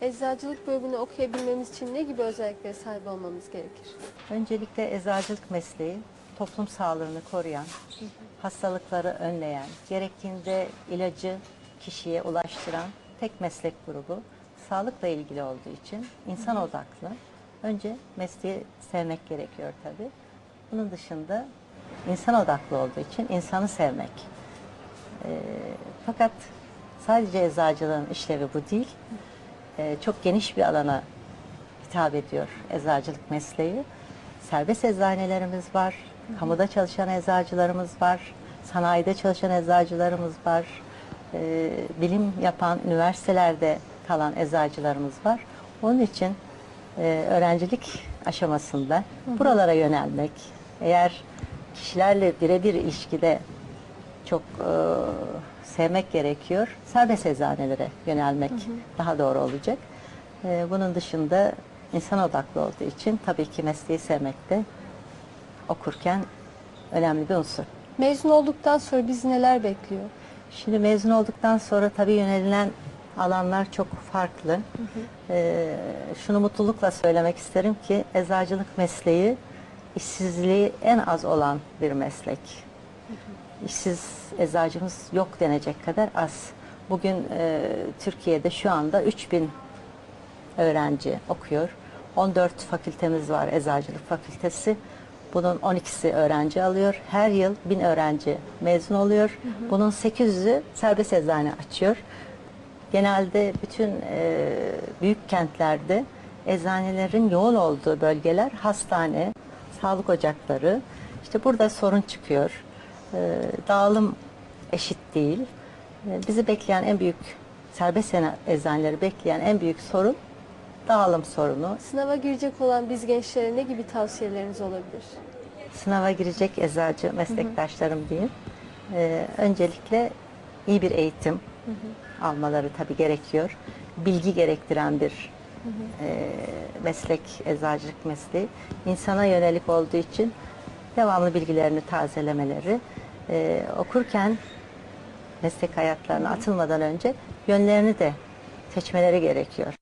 Eczacılık bölümünü okuyabilmemiz için ne gibi özelliklere sahip olmamız gerekir? Öncelikle eczacılık mesleği toplum sağlığını koruyan, hastalıkları önleyen, gerektiğinde ilacı kişiye ulaştıran tek meslek grubu. Sağlıkla ilgili olduğu için insan odaklı. Önce mesleği sevmek gerekiyor tabii. Bunun dışında insan odaklı olduğu için insanı sevmek. Ee, fakat sadece eczacılığın işlevi bu değil. Ee, çok geniş bir alana hitap ediyor eczacılık mesleği. Serbest eczanelerimiz var, kamuda çalışan eczacılarımız var, sanayide çalışan eczacılarımız var, ee, bilim yapan üniversitelerde kalan eczacılarımız var. Onun için e, öğrencilik aşamasında buralara yönelmek, eğer kişilerle birebir ilişkide çok e, sevmek gerekiyor. Serbest eczanelere yönelmek daha doğru olacak. E, bunun dışında insan odaklı olduğu için tabii ki mesleği sevmek de okurken önemli bir unsur. Mezun olduktan sonra bizi neler bekliyor? Şimdi mezun olduktan sonra tabii yönelilen alanlar çok farklı. Ee, şunu mutlulukla söylemek isterim ki eczacılık mesleği işsizliği en az olan bir meslek. İşsiz eczacımız yok denecek kadar az. Bugün e, Türkiye'de şu anda 3000 öğrenci okuyor. 14 fakültemiz var eczacılık fakültesi. Bunun 12'si öğrenci alıyor. Her yıl 1000 öğrenci mezun oluyor. Bunun 800'ü serbest eczane açıyor. Genelde bütün e, büyük kentlerde eczanelerin yoğun olduğu bölgeler hastane, sağlık ocakları. İşte burada sorun çıkıyor. E, dağılım eşit değil. E, bizi bekleyen en büyük serbest eczaneleri bekleyen en büyük sorun dağılım sorunu. Sınava girecek olan biz gençlere ne gibi tavsiyeleriniz olabilir? Sınava girecek eczacı meslektaşlarım diyeyim. Ee, öncelikle iyi bir eğitim almaları tabii gerekiyor. Bilgi gerektiren bir e, meslek, eczacılık mesleği. İnsana yönelik olduğu için devamlı bilgilerini tazelemeleri, e, okurken meslek hayatlarına atılmadan önce yönlerini de seçmeleri gerekiyor.